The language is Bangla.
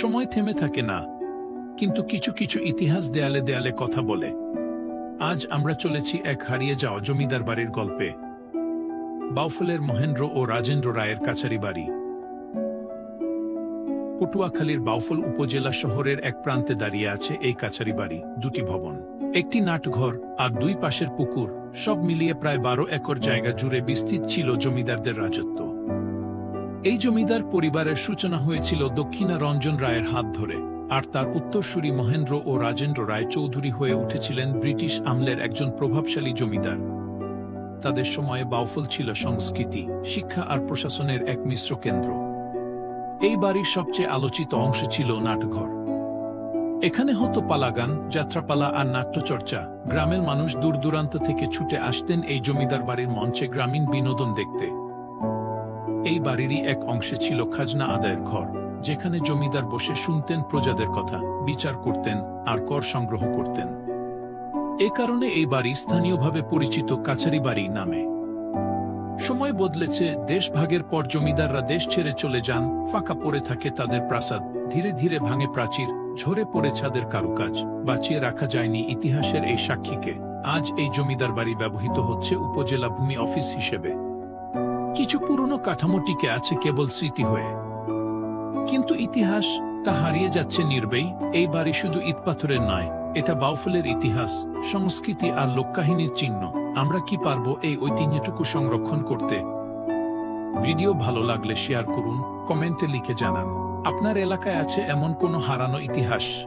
সময় থেমে থাকে না, কিন্তু কিছু কিছু ইতিহাস দেয়ালে দেয়ালে কথা বলে। আজ আমরা চলেছি এক হারিয়ে যাওয়া জমিদার বাড়ির গল্পে। বাউফলের মহেন্দ্র ও রাজেন্দ্র রায়ের কাছারি বাড়ি। পটুয়াখালীর বাউফল উপজেলা শহরের এক প্রান্তে দাঁড়িয়ে আছে এই কাছারি বাড়ি, দুটি ভবন। একটি নাটঘর আর দুই পাশের পুকুর, সব মিলিয়ে প্রায় বারো একর জায়গা জুড়ে বিস্তৃত ছিল জমিদারদের রাজত্ব। এই জমিদার পরিবারের সূচনা হয়েছিল দক্ষিণা রঞ্জন রায়ের হাত ধরে, আর তার উত্তরসূরি মহেন্দ্র ও রাজেন্দ্র রায় চৌধুরী হয়ে উঠেছিলেন ব্রিটিশ আমলের একজন প্রভাবশালী জমিদার। তাদের সময়ে বাউফল ছিল সংস্কৃতি, শিক্ষা আর প্রশাসনের এক মিশ্র কেন্দ্র। এই বাড়ির সবচেয়ে আলোচিত অংশ ছিল নাটঘর। এখানে হতো পালাগান, যাত্রাপালা আর নাট্যচর্চা। গ্রামের মানুষ দূর দূরান্ত থেকে ছুটে আসতেন এই জমিদার বাড়ির মঞ্চে গ্রামীণ বিনোদন দেখতে। এই বাড়িরই এক অংশে ছিল খাজনা আদায়ের ঘর, যেখানে জমিদার বসে শুনতেন প্রজাদের কথা, বিচার করতেন, আর কর সংগ্রহ করতেন। এ কারণে এই বাড়ি স্থানীয়ভাবে পরিচিত কাছারি বাড়ি নামে। সময় বদলেছে দেশ ভাগের পর জমিদাররা দেশ ছেড়ে চলে যান, ফাঁকা পড়ে থাকে তাদের প্রাসাদ, ধীরে ধীরে ভাঙে প্রাচীর, ঝরে পড়ে ছাদের কারুকাজ, বাঁচিয়ে রাখা যায়নি ইতিহাসের এই সাক্ষীকে। আজ এই জমিদার বাড়ি ব্যবহৃত হচ্ছে উপজেলা ভূমি অফিস হিসেবে। কিছু পুরনো কাঠামো টিকে আছে কেবল স্মৃতি হয়ে। কিন্তু ইতিহাস তা হারিয়ে যাচ্ছে নির্বেই, এই বাড়ি শুধু ইটপাথরের নয়, এটা বাউফলের ইতিহাস, সংস্কৃতি আর লোককাহিনীর চিহ্ন। আমরা কি পারব এই ঐতিহ্যটুকু সংরক্ষণ করতে? ভিডিও ভালো লাগলে শেয়ার করুন, কমেন্টে লিখে জানান, আপনার এলাকায় আছে এমন কোনো হারানো ইতিহাস?